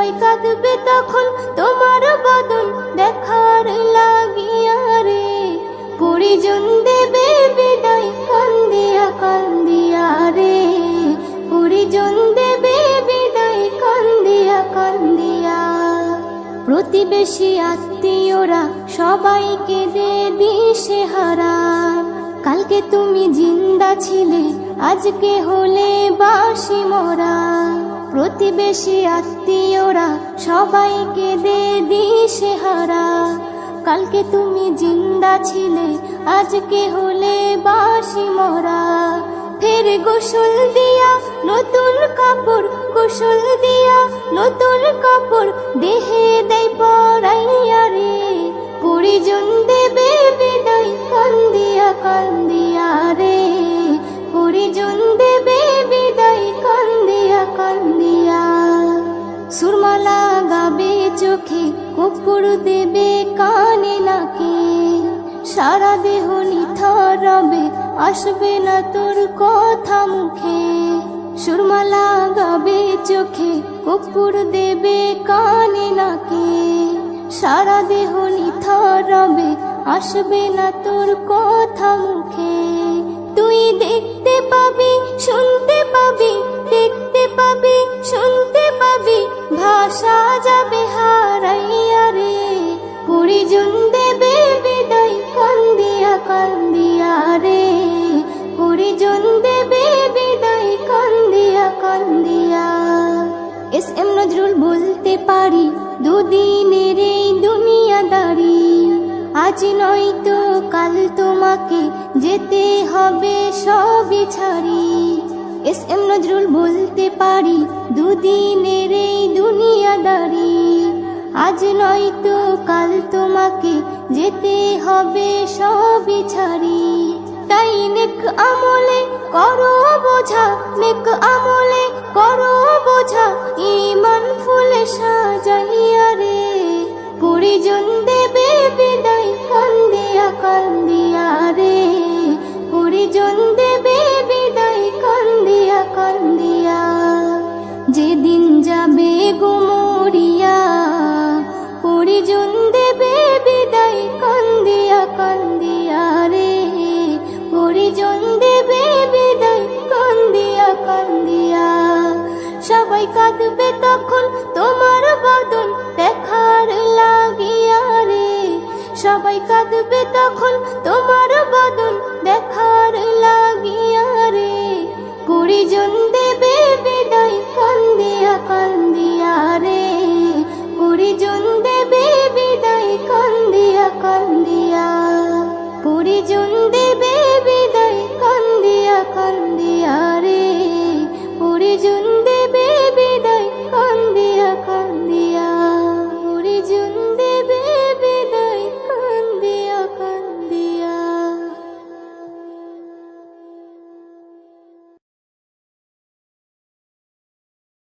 সবাই কাঁদবে তখন তোমার বদন দেখার লাগিয়া রে। পরিজন দেবে বিদায়, কান্দিয়া কান্দিয়া রে। পরিজন দেবে বিদায়, কান্দিয়া কান্দিয়া। প্রতিবেশী আত্মীয়রা সবাইকে দে দিশে হারা কালকে তুমি জিন্দা ছিলে, আজকে হলে বাসি মরা। প্রতিবেশী আত্মীয়রা সবাইকে দে দিশে হারা কালকে তুমি জিন্দা ছিলে, আজকে হলে বাসি মরা। ফের গোসল দিয়া নতুন কাপড়, গোসল চোখে কপুর দেবে, কানে নাকে। সারা দেহ নিথর রবে, আসবে না তোর কথা মুখে। সুরমালা গাবে চোখে কপুর দেবে, কানে নাকে। সারা দেহ নিথর রবে, আসবে না তোর কথা মুখে। তুই দেখতে পাবি, শুনতে পাবি, দেখতে পাবি, শুনতে পাবি ভাষা যাবে হারাইয়া রে। পরিজন দেবে বিদায় কান্দিয়া কান্দিয়া রে। পরিজন দেবে বিদায় কান্দিয়া কান্দিয়া। এস এম নজরুল বলতে পারি, দুদিনের এই দুনিয়াদারি আজ নয়তো কাল তোমাকে যেতে হবে সবই ছাড়ি। এস এম নজরুল বলতে পারি দুনিয়াদারি আজ নয়তো কাল তোমাকে যেতে হবে সবই ছাড়ি। তাই নেক আমলে করো বোঝা, নেক আমলে করো বোঝা ইমান ফুলে সাজাইয়া রে। পরিজন দেবে বিদায় কান্দিয়া কান্দিয়া রে। পরিজন দেবে বিদায় কান্দিয়া কান্দিয়া যেদিন যাবে গুমরিয়া কাঁদবে তখন তোমার বদন দেখার লাগিয়া রে। সবাই কাঁদবে তখন তোমার বদন দেখার লাগিয়া রে। কুড়ি জন দেবে বিদায়, কান্দিয়া কান্দিয়া রে। কুড়ি জন দেবে বিদায়, কান্দিয়া কান্দিয়া। কুড়ি জন দেবে